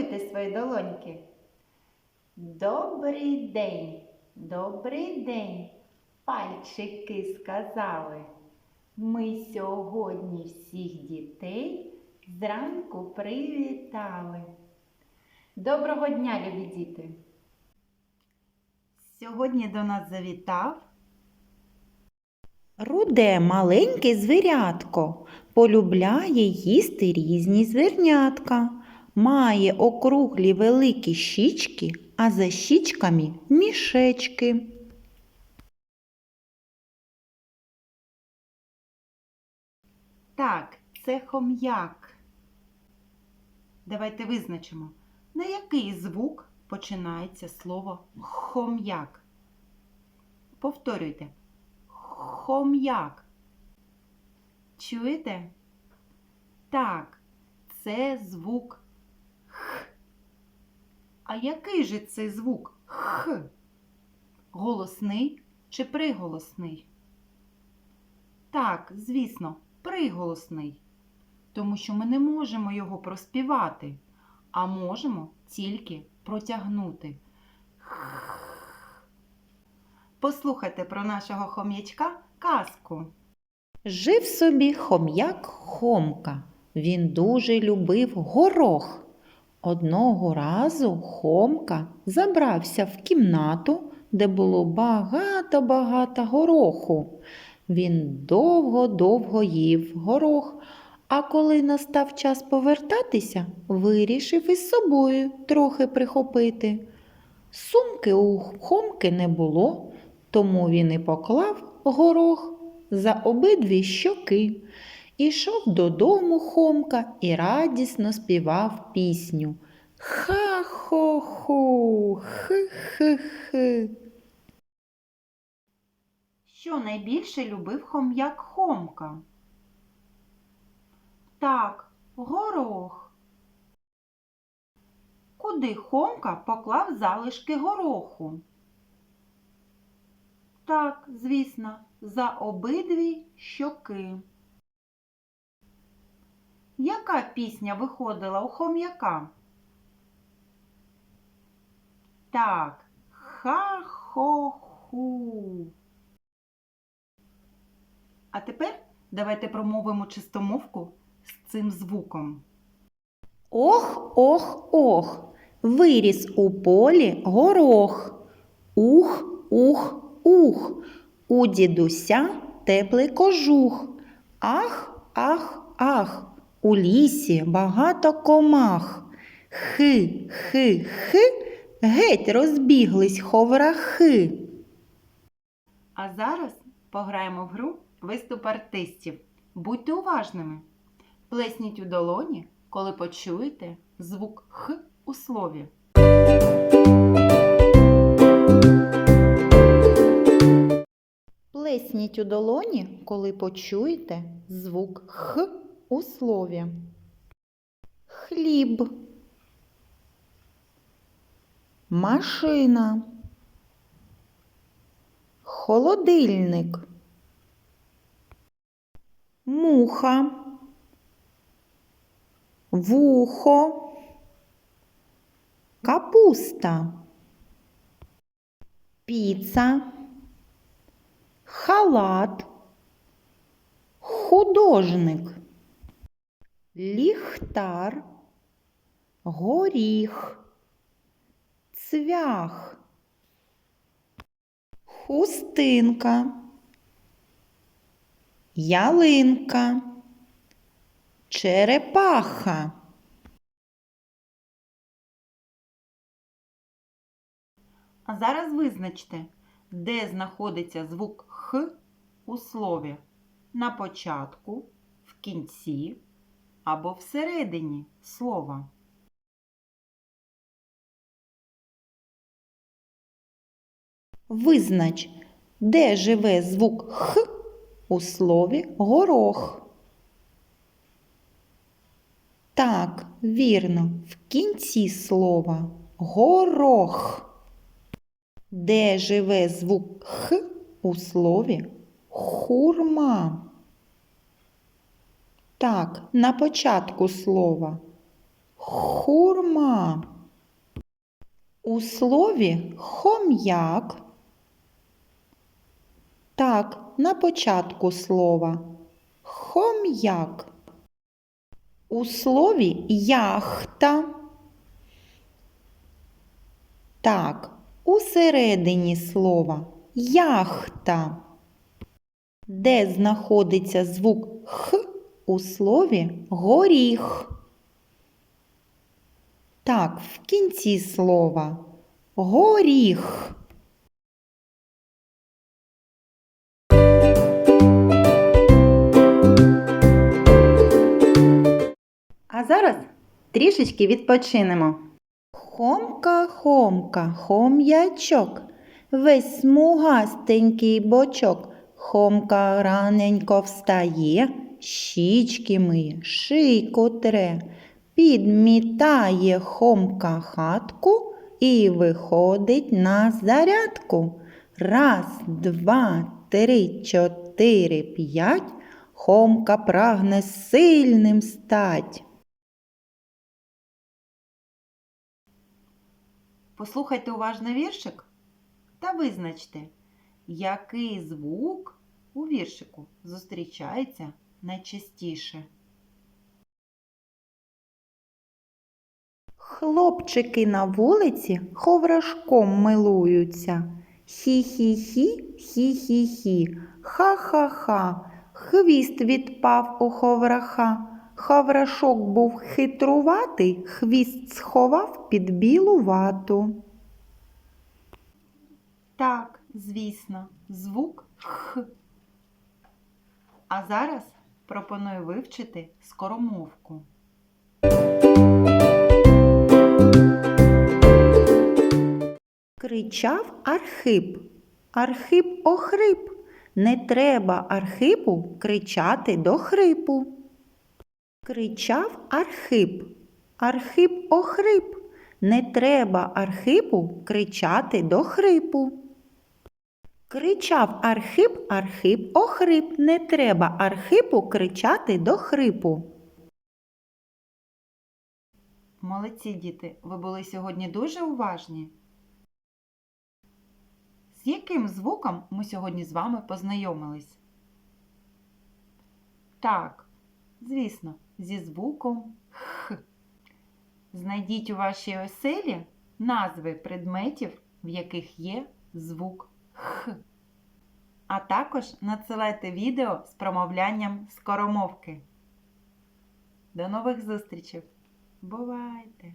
Намалюйте свої долоньки. Добрий день, добрий день, пальчики сказали. Ми сьогодні всіх дітей зранку привітали. Доброго дня, любі діти! Сьогодні до нас завітав Руде маленьке звірятко полюбляє їсти різні звернятка. Має округлі великі щічки, а за щічками мішечки. Так, це хом'як. Давайте визначимо, на який звук починається слово хом'як. Повторюйте. Хом'як. Чуєте? Так, це звук. А який же це звук Х? Голосний чи приголосний? Так, звісно, приголосний, тому що ми не можемо його проспівати, а можемо тільки протягнути. Послухайте про нашого хом'ячка казку. Жив собі хом'як Хомка. Він дуже любив горох. Одного разу Хомка забрався в кімнату, де було багато-багато гороху. Він довго-довго їв горох, а коли настав час повертатися, вирішив із собою трохи прихопити. Сумки у Хомки не було, тому він і поклав горох за обидві щоки. Ішов додому Хомка і радісно співав пісню. Ха-хо-ху, хи-хи-хи. Що найбільше любив хом'як Хомка? Так, горох. Куди Хомка поклав залишки гороху? Так, звісно, за обидві щоки. Яка пісня виходила у хом'яка? Так, ха-хо-ху. А тепер давайте промовимо чистомовку з цим звуком. Ох, ох, ох, виріс у полі горох. Ух, ух, ух, у дідуся теплий кожух. Ах, ах, ах, у лісі багато комах. Хи, хи, хи, геть розбіглись ховрахи. А зараз пограємо в гру виступ артистів. Будьте уважними. Плесніть у долоні, коли почуєте звук Х у слові. Плесніть у долоні, коли почуєте звук Х у слові. Хліб. Машина. Холодильник. Муха. Вухо. Капуста. Піца халат, художник, ліхтар, горіх, цвях, хустинка, ялинка, черепаха. А зараз визначте, де знаходиться звук Х у слові на початку, в кінці або всередині слова. Визнач, де живе звук Х у слові горох. Так, вірно, в кінці слова горох. Де живе звук Х у слові хурма? Так, на початку слова хурма. У слові хом'як. Так, на початку слова. Хом'як. У слові яхта. Так, у середині слова яхта. Де знаходиться звук х у слові горіх? Так, в кінці слова горіх. А зараз трішечки відпочинемо. Хомка, хомка, хом'ячок, весь смугастенький бочок. Хомка раненько встає, щічки миє, шийку тре, підмітає хомка хатку і виходить на зарядку. Раз, два, три, чотири, п'ять. Хомка прагне сильним стать. Послухайте уважно віршик та визначте, який звук у віршику зустрічається найчастіше. Хлопчики на вулиці ховрашком милуються. Хі-хі-хі, хі-хі-хі, ха-ха-ха. Хвіст відпав у ховраха. Хаврашок був хитруватий, хвіст сховав під білу вату. Так, звісно, звук Х. А зараз пропоную вивчити скоромовку. Кричав Архип. Архип охрип. Не треба Архипу кричати до хрипу. Кричав Архип. Архип охрип. Не треба Архипу кричати до хрипу. Кричав Архип, Архип охрип. Не треба Архипу кричати до хрипу. Молодці діти, ви були сьогодні дуже уважні. З яким звуком ми сьогодні з вами познайомились? Так, звісно, зі звуком Х. Знайдіть у вашій оселі назви предметів, в яких є звук Х. А також надсилайте відео з промовлянням скоромовки. До нових зустрічей! Бувайте!